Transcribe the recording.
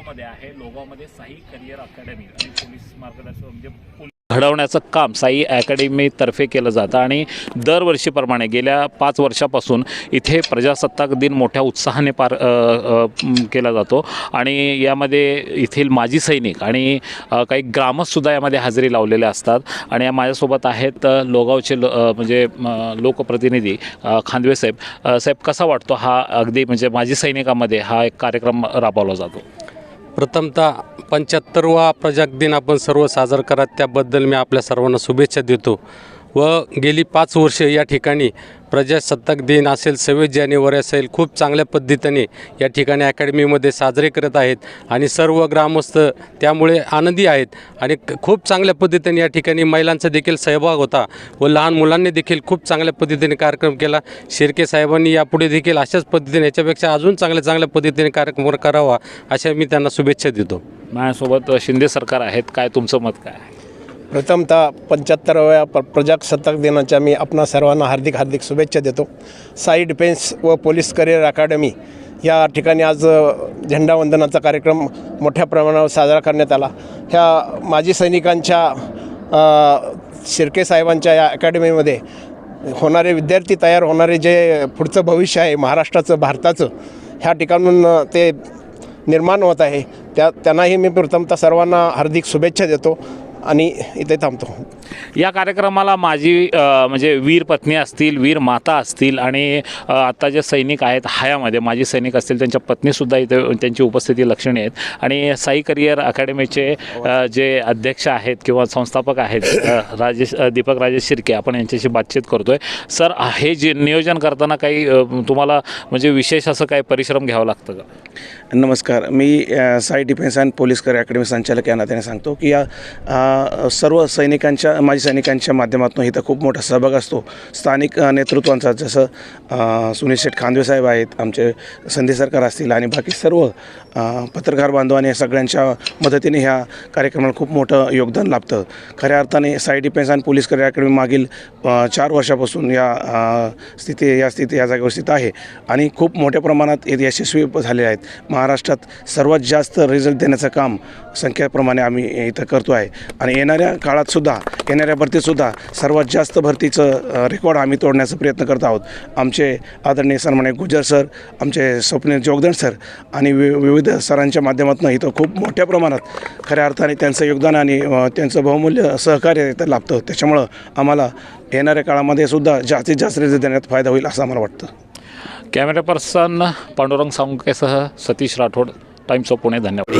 लोगावमध्ये आहे. लोगावमध्ये Sai career academy आणि पोलीस मार्गदर्शक म्हणजे पोलीस घडवण्याचं काम साई अकॅडमीतर्फे केलं जातं आणि दरवर्षीप्रमाणे गेल्या पाच वर्षापासून इथे प्रजासत्ताक दिन मोठ्या उत्साहाने पार केला जातो. आणि यामध्ये येथील माजी सैनिक आणि काही ग्रामस्थसुद्धा यामध्ये हजेरी लावलेले असतात. आणि या माझ्यासोबत आहेत लोगावचे लो म्हणजे लोकप्रतिनिधी खांदवे साहेब. साहेब कसा वाटतो हा अगदी म्हणजे माजी सैनिकामध्ये हा एक कार्यक्रम राबवला जातो? प्रथमतः पंच्याहत्तरवा प्रजाक दिन आपण सर्व साजरा करा. त्याबद्दल मी आपल्या सर्वांना शुभेच्छा देतो. व गेली पाच वर्षे या ठिकाणी प्रजासत्ताक दिन असेल सव्वीस जानेवारी असेल खूप चांगल्या पद्धतीने या ठिकाणी अकॅडमीमध्ये साजरे करत आहेत आणि सर्व ग्रामस्थ त्यामुळे आनंदी आहेत आणि खूप चांगल्या पद्धतीने या ठिकाणी महिलांचा देखील सहभाग होता व लहान मुलांनी देखील खूप चांगल्या पद्धतीने कार्यक्रम केला. शिर्के साहेबांनी यापुढे देखील अशाच पद्धतीने याच्यापेक्षा अजून चांगल्या चांगल्या पद्धतीने कार्यक्रम करावा अशा मी त्यांना शुभेच्छा देतो. माझ्यासोबत शिंदे सरकार आहेत. काय तुमचं मत काय? प्रथमतः पंच्याहत्तराव्या प प्रजासत्ताक दिनाच्या मी आपणा सर्वांना हार्दिक हार्दिक शुभेच्छा देतो. साई डिफेन्स व पोलीस करिअर अकादमी या ठिकाणी आज झेंडावंदनाचा कार्यक्रम मोठ्या प्रमाणावर साजरा करण्यात आला. ह्या माजी सैनिकांच्या शिर्के साहेबांच्या या अकॅडमीमध्ये होणारे विद्यार्थी तयार होणारे जे पुढचं भविष्य आहे महाराष्ट्राचं भारताचं ह्या ठिकाणून ते निर्माण होत आहे. त्या त्यांनाही मी प्रथमतः सर्वांना हार्दिक शुभेच्छा देतो. आणि इथे थांबतो. या कार्यक्रमाला माझी म्हणजे वीर पत्नी असतील वीर माता असतील आणि अ, आता जे सैनिक आहेत हयामध्ये माजी सैनिक असतील त्यांच्या पत्नीसुद्धा इथे त्यांची उपस्थिती लक्षणीय आहेत. आणि साई करिअर अकॅडमीचे जे अध्यक्ष आहेत किंवा संस्थापक आहेत राजेश दीपक राजेश शिर्के आपण यांच्याशी बातचीत करतोय. सर हे जे नियोजन करताना काही तुम्हाला म्हणजे विशेष असं काही परिश्रम घ्यावं लागतं का? नमस्कार. मी Sai defence and police career academy संचालक या नात्याने सांगतो की या सर्व सैनिकांच्या माजी सैनिकांच्या माध्यमातून इथं खूप मोठा सहभाग असतो. स्थानिक नेतृत्वांचा जसं सुनील शेठ खांदवे साहेब आहेत आमचे संधी सरकार असतील आणि बाकी सर्व पत्रकार बांधवांनी या सगळ्यांच्या मदतीने ह्या कार्यक्रमाला खूप मोठं योगदान लाभतं. खऱ्या अर्थाने साई डिफेन्स आणि पोलीस करिअर अकॅडमी मागील चार वर्षापासून या स्थिती या स्थिती या जागेवर स्थित आहे आणि खूप मोठ्या प्रमाणात यशस्वी झालेले आहेत. महाराष्ट्रात सर्वात जास्त रिझल्ट देण्याचं काम संख्याप्रमाणे आम्ही इथं करतो आहे आणि येणाऱ्या काळातसुद्धा येणाऱ्या भरतीतसुद्धा सर्वात जास्त भरतीचं रेकॉर्ड आम्ही तोडण्याचा प्रयत्न करत आहोत. आमचे आदरणीय सन्मान्य गुजर सर आमचे स्वप्नील जोगदंड सर आणि वि विविध सरांच्या माध्यमातून इथं खूप मोठ्या प्रमाणात खऱ्या अर्थाने त्यांचं योगदान आणि त्यांचं बहुमूल्य सहकार्य इथं लाभतं. त्याच्यामुळं आम्हाला येणाऱ्या काळामध्ये सुद्धा जास्तीत जास्त रिझल्ट देण्यात फायदा होईल असं आम्हाला वाटतं. कॅमेरा पर्सन पांडुरंग सावंकेसह सतीश राठोड टाइम्स ऑफ पुणे धन्यवाद.